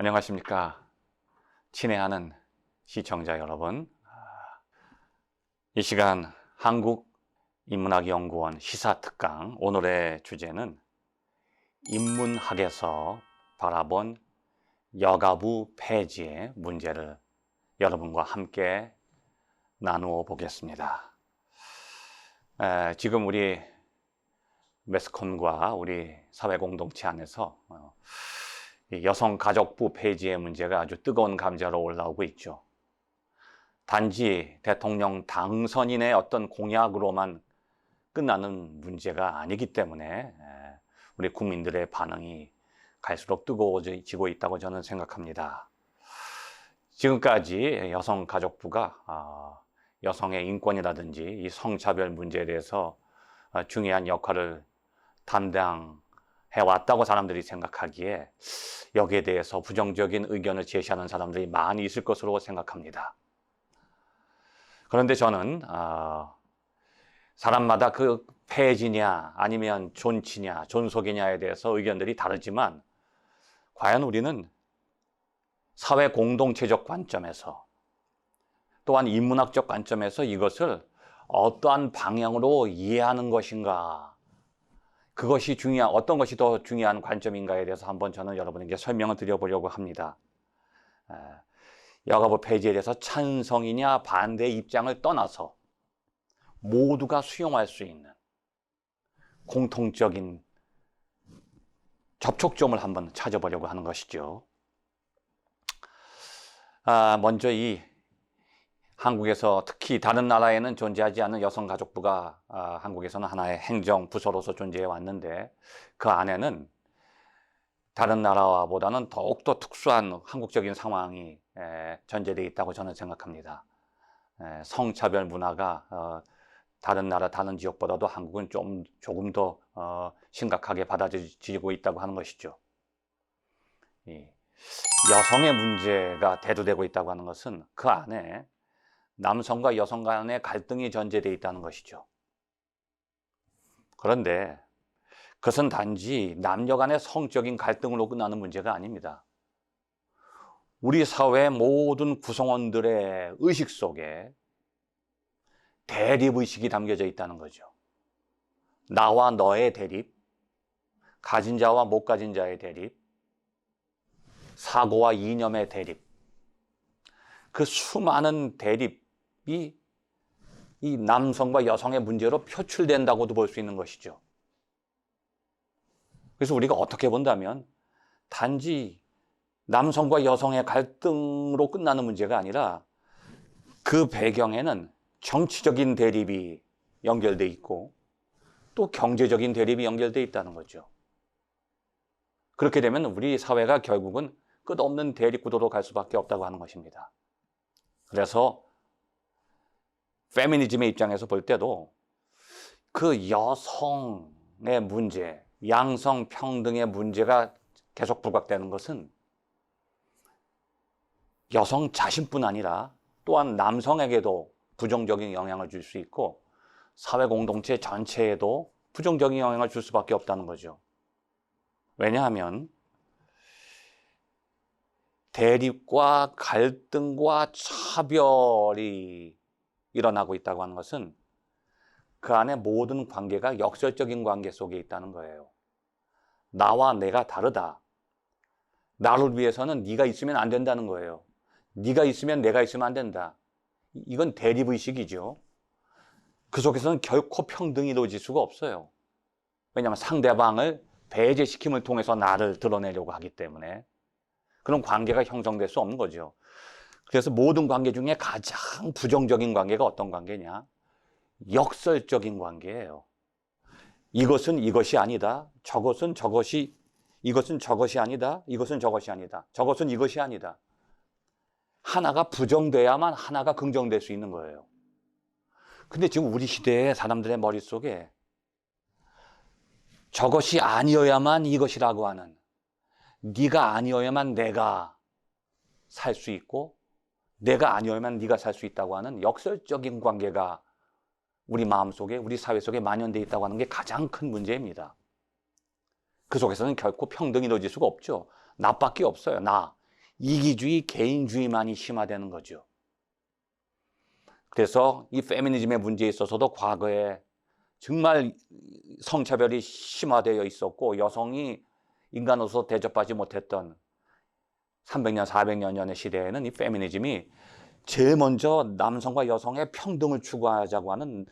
안녕하십니까. 친애하는 시청자 여러분. 이 시간 한국 인문학연구원 시사특강 오늘의 주제는 인문학에서 바라본 여가부 폐지의 문제를 여러분과 함께 나누어 보겠습니다. 에, 지금 우리 매스컴과 우리 사회 공동체 안에서 어, 이 여성가족부 폐지의 문제가 아주 뜨거운 감자로 올라오고 있죠. 단지 대통령 당선인의 어떤 공약으로만 끝나는 문제가 아니기 때문에 에, 우리 국민들의 반응이 갈수록 뜨거워지고 있다고 저는 생각합니다. 지금까지 여성가족부가 아, 여성의 인권이라든지 이 성차별 문제에 대해서 아, 중요한 역할을 담당 해 왔다고 사람들이 생각하기에 여기에 대해서 부정적인 의견을 제시하는 사람들이 많이 있을 것으로 생각합니다. 그런데 저는 아, 사람마다 그 폐지냐 아니면 존치냐 존속이냐에 대해서 의견들이 다르지만 과연 우리는 사회 공동체적 관점에서 또한 인문학적 관점에서 이것을 어떠한 방향으로 이해하는 것인가 그것이 중요한 어떤 것이 더 중요한 관점인가에 대해서 한번 저는 여러분에게 설명을 드려보려고 합니다. 여가부 폐지에 대해서 찬성이냐 반대 입장을 떠나서 모두가 수용할 수 있는 공통적인 접촉점을 한번 찾아보려고 하는 것이죠. 아, 먼저 이 한국에서 특히 다른 나라에는 존재하지 않는 여성가족부가 아, 한국에서는 하나의 행정부서로서 존재해 왔는데 그 안에는 다른 나라보다는 더욱더 특수한 한국적인 상황이 에, 전제되어 있다고 저는 생각합니다. 에, 성차별 문화가 어, 다른 나라, 다른 지역보다도 한국은 좀 조금 더 어, 심각하게 받아들여지고 있다고 하는 것이죠. 이 여성의 문제가 대두되고 있다고 하는 것은 그 안에 남성과 여성 간의 갈등이 전제되어 있다는 것이죠. 그런데 그것은 단지 남녀 간의 성적인 갈등으로 끝나는 문제가 아닙니다. 우리 사회의 모든 구성원들의 의식 속에 대립의식이 담겨져 있다는 거죠. 나와 너의 대립, 가진 자와 못 가진 자의 대립, 사고와 이념의 대립, 그 수많은 대립 이 이 남성과 여성의 문제로 표출된다고도 볼 수 있는 것이죠. 그래서 우리가 어떻게 본다면 단지 남성과 여성의 갈등으로 끝나는 문제가 아니라 그 배경에는 정치적인 대립이 연결돼 있고 또 경제적인 대립이 연결돼 있다는 거죠. 그렇게 되면 우리 사회가 결국은 끝없는 대립 구도로 갈 수밖에 없다고 하는 것입니다. 그래서 페미니즘의 입장에서 볼 때도 그 여성의 문제, 양성 평등의 문제가 계속 부각되는 것은 여성 자신뿐 아니라 또한 남성에게도 부정적인 영향을 줄 수 있고 사회 공동체 전체에도 부정적인 영향을 줄 수밖에 없다는 거죠. 왜냐하면 대립과 갈등과 차별이 일어나고 있다고 하는 것은 그 안에 모든 관계가 역설적인 관계 속에 있다는 거예요. 나와 내가 다르다. 나를 위해서는 네가 있으면 안 된다는 거예요. 네가 있으면 내가 있으면 안 된다. 이건 대립의식이죠. 그 속에서는 결코 평등이 이루어질 수가 없어요. 왜냐하면 상대방을 배제시킴을 통해서 나를 드러내려고 하기 때문에 그런 관계가 형성될 수 없는 거죠. 그래서 모든 관계 중에 가장 부정적인 관계가 어떤 관계냐? 역설적인 관계예요. 이것은 이것이 아니다. 저것은 저것이 이것은 저것이 아니다. 이것은 저것이 아니다. 저것은 이것이 아니다. 하나가 부정돼야만 하나가 긍정될 수 있는 거예요. 근데 지금 우리 시대의 사람들의 머릿속에 저것이 아니어야만 이것이라고 하는 네가 아니어야만 내가 살 수 있고 내가 아니어야만 네가 살 수 있다고 하는 역설적인 관계가 우리 마음속에 우리 사회 속에 만연되어 있다고 하는 게 가장 큰 문제입니다. 그 속에서는 결코 평등이 이루어질 수가 없죠. 나밖에 없어요. 나. 이기주의, 개인주의만이 심화되는 거죠. 그래서 이 페미니즘의 문제에 있어서도 과거에 정말 성차별이 심화되어 있었고 여성이 인간으로서 대접하지 못했던 300년, 400년 전의 시대에는 이 페미니즘이 제일 먼저 남성과 여성의 평등을 추구하자고 하는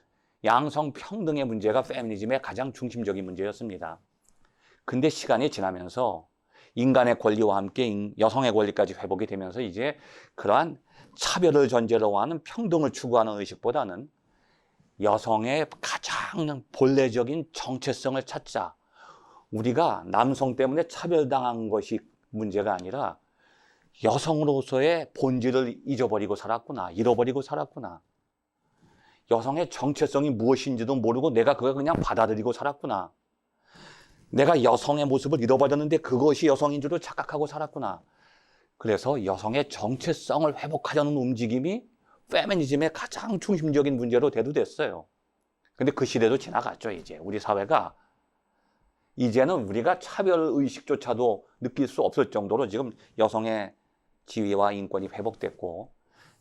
양성 평등의 문제가 페미니즘의 가장 중심적인 문제였습니다. 근데 시간이 지나면서 인간의 권리와 함께 여성의 권리까지 회복이 되면서 이제 그러한 차별을 전제로 하는 평등을 추구하는 의식보다는 여성의 가장 본래적인 정체성을 찾자. 우리가 남성 때문에 차별당한 것이 문제가 아니라 여성으로서의 본질을 잊어버리고 살았구나. 잃어버리고 살았구나. 여성의 정체성이 무엇인지도 모르고 내가 그걸 그냥 받아들이고 살았구나. 내가 여성의 모습을 잃어버렸는데 그것이 여성인 줄을 착각하고 살았구나. 그래서 여성의 정체성을 회복하려는 움직임이 페미니즘의 가장 중심적인 문제로 대두됐어요. 근데 그 시대도 지나갔죠, 이제. 우리 사회가. 이제는 우리가 차별 의식조차도 느낄 수 없을 정도로 지금 여성의 지위와 인권이 회복됐고,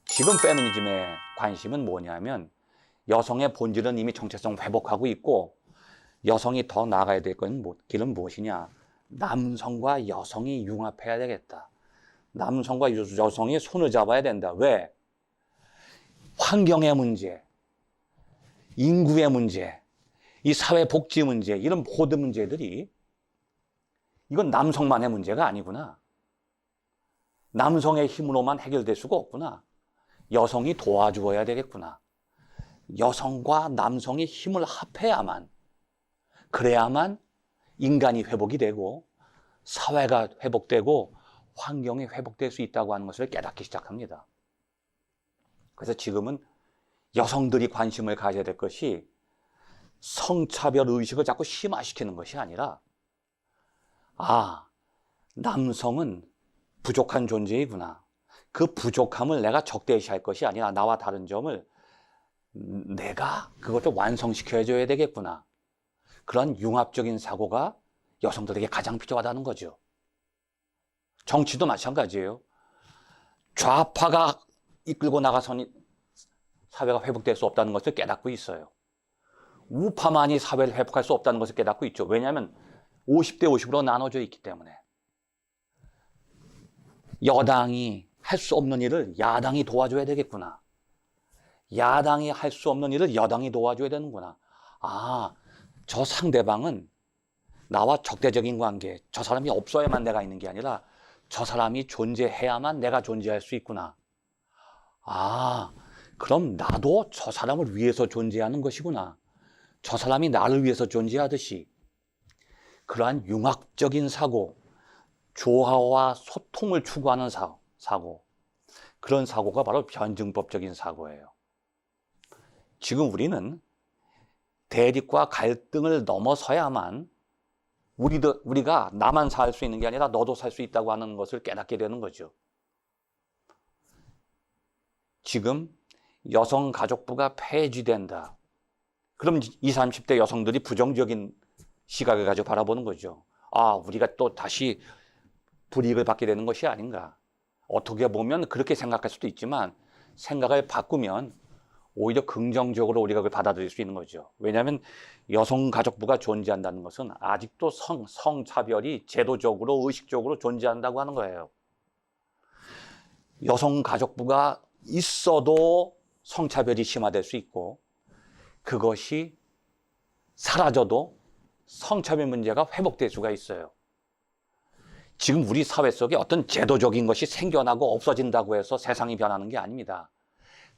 지금 페미니즘의 관심은 뭐냐면, 여성의 본질은 이미 정체성 회복하고 있고, 여성이 더 나아가야 될 건 길은 무엇이냐? 남성과 여성이 융합해야 되겠다. 남성과 여성이 손을 잡아야 된다. 왜? 환경의 문제, 인구의 문제, 이 사회 복지 문제, 이런 모든 문제들이 이건 남성만의 문제가 아니구나. 남성의 힘으로만 해결될 수가 없구나. 여성이 도와주어야 되겠구나. 여성과 남성이 힘을 합해야만, 그래야만 인간이 회복이 되고, 사회가 회복되고, 환경이 회복될 수 있다고 하는 것을 깨닫기 시작합니다. 그래서 지금은 여성들이 관심을 가져야 될 것이 성차별 의식을 자꾸 심화시키는 것이 아니라 아, 남성은 부족한 존재이구나. 그 부족함을 내가 적대시할 것이 아니라 나와 다른 점을 내가 그것을 완성시켜 줘야 되겠구나. 그런 융합적인 사고가 여성들에게 가장 필요하다는 거죠. 정치도 마찬가지예요. 좌파가 이끌고 나가서는 사회가 회복될 수 없다는 것을 깨닫고 있어요. 우파만이 사회를 회복할 수 없다는 것을 깨닫고 있죠. 왜냐하면 50대 50으로 나눠져 있기 때문에. 여당이 할 수 없는 일을 야당이 도와줘야 되겠구나. 야당이 할 수 없는 일을 여당이 도와줘야 되는구나. 아, 저 상대방은 나와 적대적인 관계, 저 사람이 없어야만 내가 있는 게 아니라 저 사람이 존재해야만 내가 존재할 수 있구나. 아, 그럼 나도 저 사람을 위해서 존재하는 것이구나. 저 사람이 나를 위해서 존재하듯이 그러한 융합적인 사고, 조화와 소통을 추구하는 사, 사고, 그런 사고가 바로 변증법적인 사고예요. 지금 우리는 대립과 갈등을 넘어서야만 우리도, 우리가 나만 살 수 있는 게 아니라 너도 살 수 있다고 하는 것을 깨닫게 되는 거죠. 지금 여성가족부가 폐지된다. 그럼 20, 30대 여성들이 부정적인 시각을 가지고 바라보는 거죠. 아, 우리가 또 다시 불이익을 받게 되는 것이 아닌가. 어떻게 보면 그렇게 생각할 수도 있지만 생각을 바꾸면 오히려 긍정적으로 우리가 그걸 받아들일 수 있는 거죠. 왜냐하면 여성가족부가 존재한다는 것은 아직도 성, 성차별이 제도적으로, 의식적으로 존재한다고 하는 거예요. 여성가족부가 있어도 성차별이 심화될 수 있고, 그것이 사라져도 성차별 문제가 회복될 수가 있어요. 지금 우리 사회 속에 어떤 제도적인 것이 생겨나고 없어진다고 해서 세상이 변하는 게 아닙니다.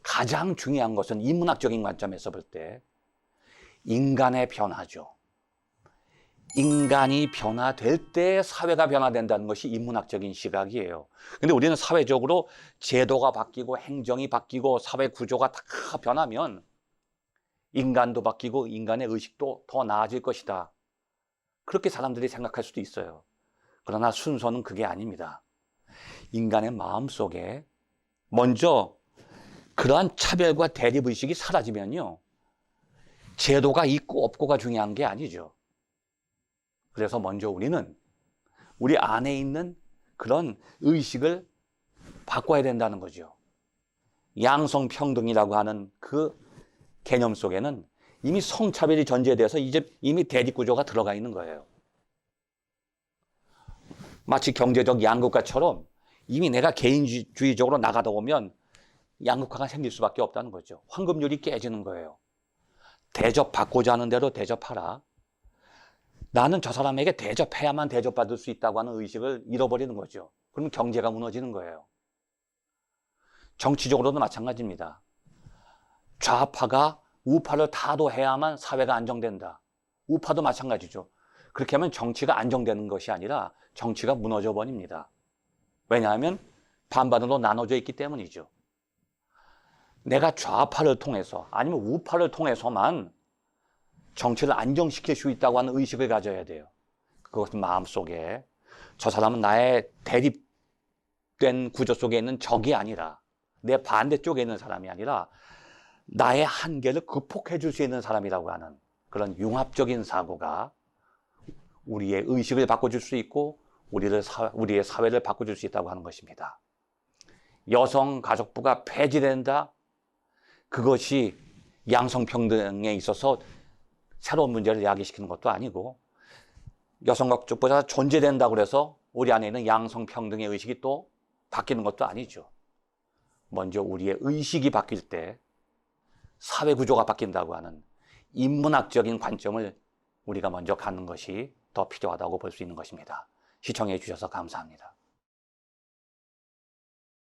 가장 중요한 것은 인문학적인 관점에서 볼 때 인간의 변화죠. 인간이 변화될 때 사회가 변화된다는 것이 인문학적인 시각이에요. 근데 우리는 사회적으로 제도가 바뀌고 행정이 바뀌고 사회 구조가 다 변하면 인간도 바뀌고 인간의 의식도 더 나아질 것이다. 그렇게 사람들이 생각할 수도 있어요. 그러나 순서는 그게 아닙니다. 인간의 마음 속에 먼저 그러한 차별과 대립의식이 사라지면요. 제도가 있고 없고가 중요한 게 아니죠. 그래서 먼저 우리는 우리 안에 있는 그런 의식을 바꿔야 된다는 거죠. 양성평등이라고 하는 그 개념 속에는 이미 성차별이 전제돼서 이제 이미 대립구조가 들어가 있는 거예요. 마치 경제적 양극화처럼 이미 내가 개인주의적으로 나가다 보면 양극화가 생길 수밖에 없다는 거죠. 황금률이 깨지는 거예요. 대접받고자 하는 대로 대접하라. 나는 저 사람에게 대접해야만 대접받을 수 있다고 하는 의식을 잃어버리는 거죠. 그러면 경제가 무너지는 거예요. 정치적으로도 마찬가지입니다. 좌파가 우파를 타도해야만 사회가 안정된다. 우파도 마찬가지죠. 그렇게 하면 정치가 안정되는 것이 아니라 정치가 무너져 버립니다. 왜냐하면 반반으로 나눠져 있기 때문이죠. 내가 좌파를 통해서 아니면 우파를 통해서만 정치를 안정시킬 수 있다고 하는 의식을 가져야 돼요. 그것은 마음속에 저 사람은 나의 대립된 구조 속에 있는 적이 아니라 내 반대쪽에 있는 사람이 아니라 나의 한계를 극복해 줄 수 있는 사람이라고 하는 그런 융합적인 사고가 우리의 의식을 바꿔줄 수 있고 우리를 사, 우리의 사회를 바꿔줄 수 있다고 하는 것입니다. 여성 가족부가 폐지된다. 그것이 양성평등에 있어서 새로운 문제를 야기시키는 것도 아니고 여성 가족부가 존재된다고 해서 우리 안에 있는 양성평등의 의식이 또 바뀌는 것도 아니죠. 먼저 우리의 의식이 바뀔 때 사회 구조가 바뀐다고 하는 인문학적인 관점을 우리가 먼저 갖는 것이 더 필요하다고 볼 수 있는 것입니다. 시청해 주셔서 감사합니다.